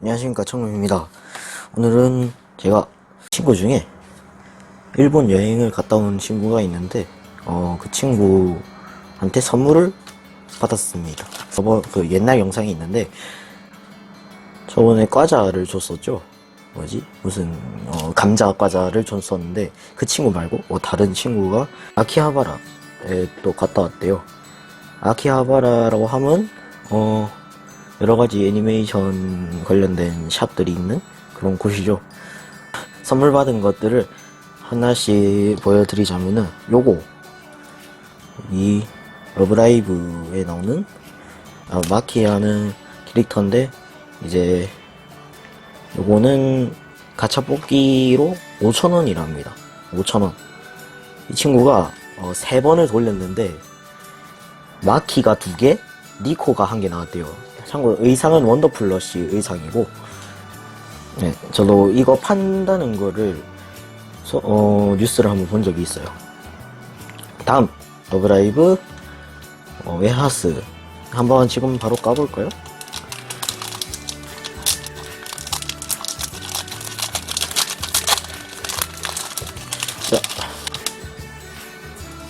안녕하십니까 청룡입니다. 오늘은 제가 친구 중에 일본 여행을 갔다 온 친구가 있는데 어 그 친구한테 선물을 받았습니다. 저번 그 옛날 영상이 있는데 저번에 과자를 줬었죠? 뭐지? 무슨 어, 감자 과자를 줬었는데 그 친구 말고 어, 다른 친구가 아키하바라에 또 갔다 왔대요. 아키하바라라고 하면 어 여러 가지 애니메이션 관련된 샵들이 있는 그런 곳이죠. 선물 받은 것들을 하나씩 보여드리자면은 요거 이 러브라이브에 나오는 아, 마키라는 캐릭터인데 이제 요거는 가차 뽑기로 5,000원이랍니다. 5,000원. 이 친구가 어, 세 번을 돌렸는데 마키가 두 개, 니코가 한 개 나왔대요. 참고로 의상은 원더플러시 의상이고, 네, 저도 이거 판다는 거를 서- 어, 뉴스를 한번 본 적이 있어요. 다음 러브라이브 어, 웨하스. 한번 지금 바로 까볼까요? 자,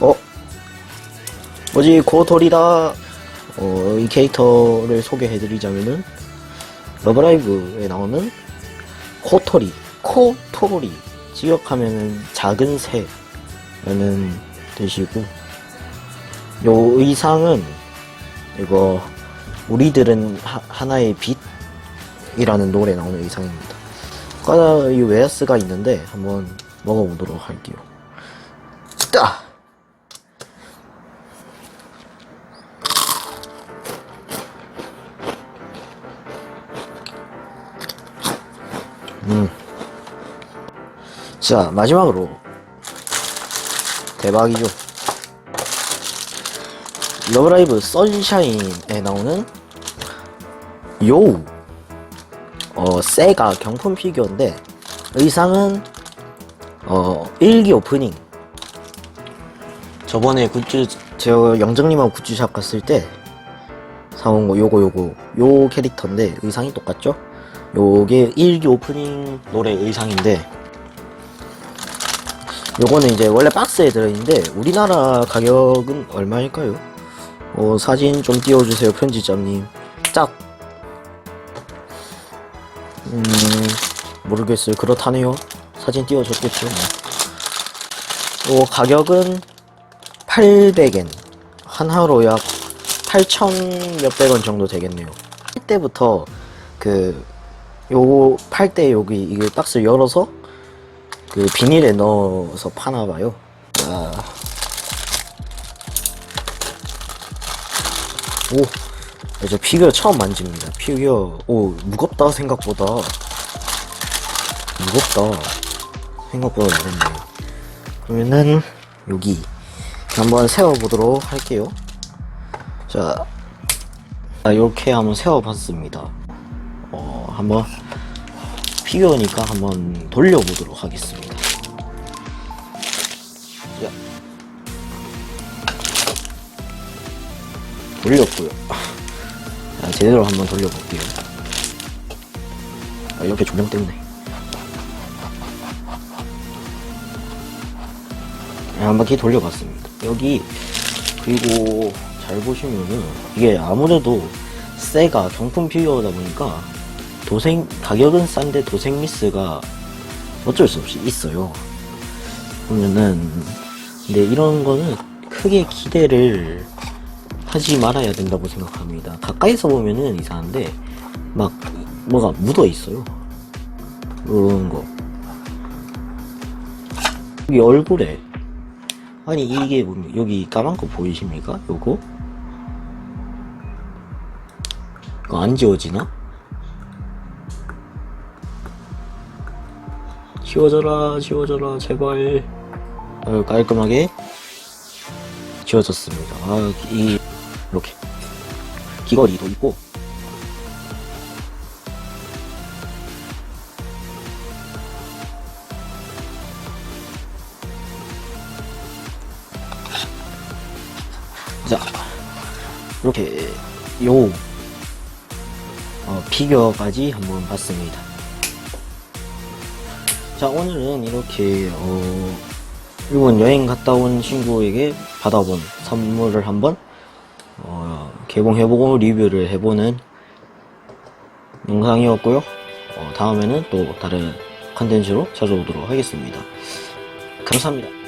어, 뭐지? 고토리다 어, 이 캐릭터를 소개해드리자면은 러브라이브에 나오는 코토리 코토리 지역하면은 작은 새라는 뜻이고 요 의상은 이거 우리들은 하, 하나의 빛이라는 노래 나오는 의상입니다. 과자 이 웨어스가 있는데 한번 먹어보도록 할게요. 따! 자, 마지막으로. 대박이죠. 러브라이브 선샤인에 나오는 요! 어, 세가 경품 피규어인데, 의상은, 어, 일기 오프닝. 저번에 굿즈, 제가 영정님하고 굿즈샵 갔을 때, 사온 거, 요거, 요거, 요 캐릭터인데, 의상이 똑같죠? 요게 일기 오프닝 노래 의상인데, 요거는 이제 원래 박스에 들어있는데 우리나라 가격은 얼마일까요? 어, 사진 좀 띄워주세요 편집자님 짝! 음 모르겠어요 그렇다네요 사진 띄워줬겠죠 뭐. 요 가격은 800엔 한화로 약 8천 몇백 원 정도 되겠네요 팔 때부터 그 요거 팔 때 여기 이게 박스 열어서 그 비닐에 넣어서 파나 봐요. 아. 오, 저 피규어 처음 만집니다. 피규어, 오, 무겁다, 생각보다. 무겁다. 생각보다 무겁네. 그러면은, 여기, 한번 세워보도록 할게요. 자, 아, 이렇게 한번 세워봤습니다. 어, 한번 피규어니까 한번 돌려보도록 하겠습니다. 야. 돌렸고요. 자, 제대로 한번 돌려볼게요. 아, 이렇게 조명 때문에. 네, 한 바퀴 돌려봤습니다. 여기 그리고 잘 보시면은 이게 아무래도 세가 경품 피규어다 보니까 도생 가격은 싼데 도생 미스가 어쩔 수 없이 있어요. 그러면은 근데 이런 거는 크게 기대를 하지 말아야 된다고 생각합니다. 가까이서 보면은 이상한데 막 뭐가 묻어 있어요. 이런 거 여기 얼굴에 아니 이게 보면 여기 까만 거 보이십니까? 요거 이거 안 지워지나? 지워져라 지워져라 제발. 어, 깔끔하게 지워졌습니다. 아, 이 이렇게. 귀걸이도 있고. 자 이렇게 요 어, 피규어까지 한번 봤습니다. 자 오늘은 이렇게 어, 일본 여행 갔다 온 친구에게 받아본 선물을 한번 어, 개봉해보고 리뷰를 해보는 영상이었고요. 어, 다음에는 또 다른 컨텐츠로 찾아오도록 하겠습니다. 감사합니다.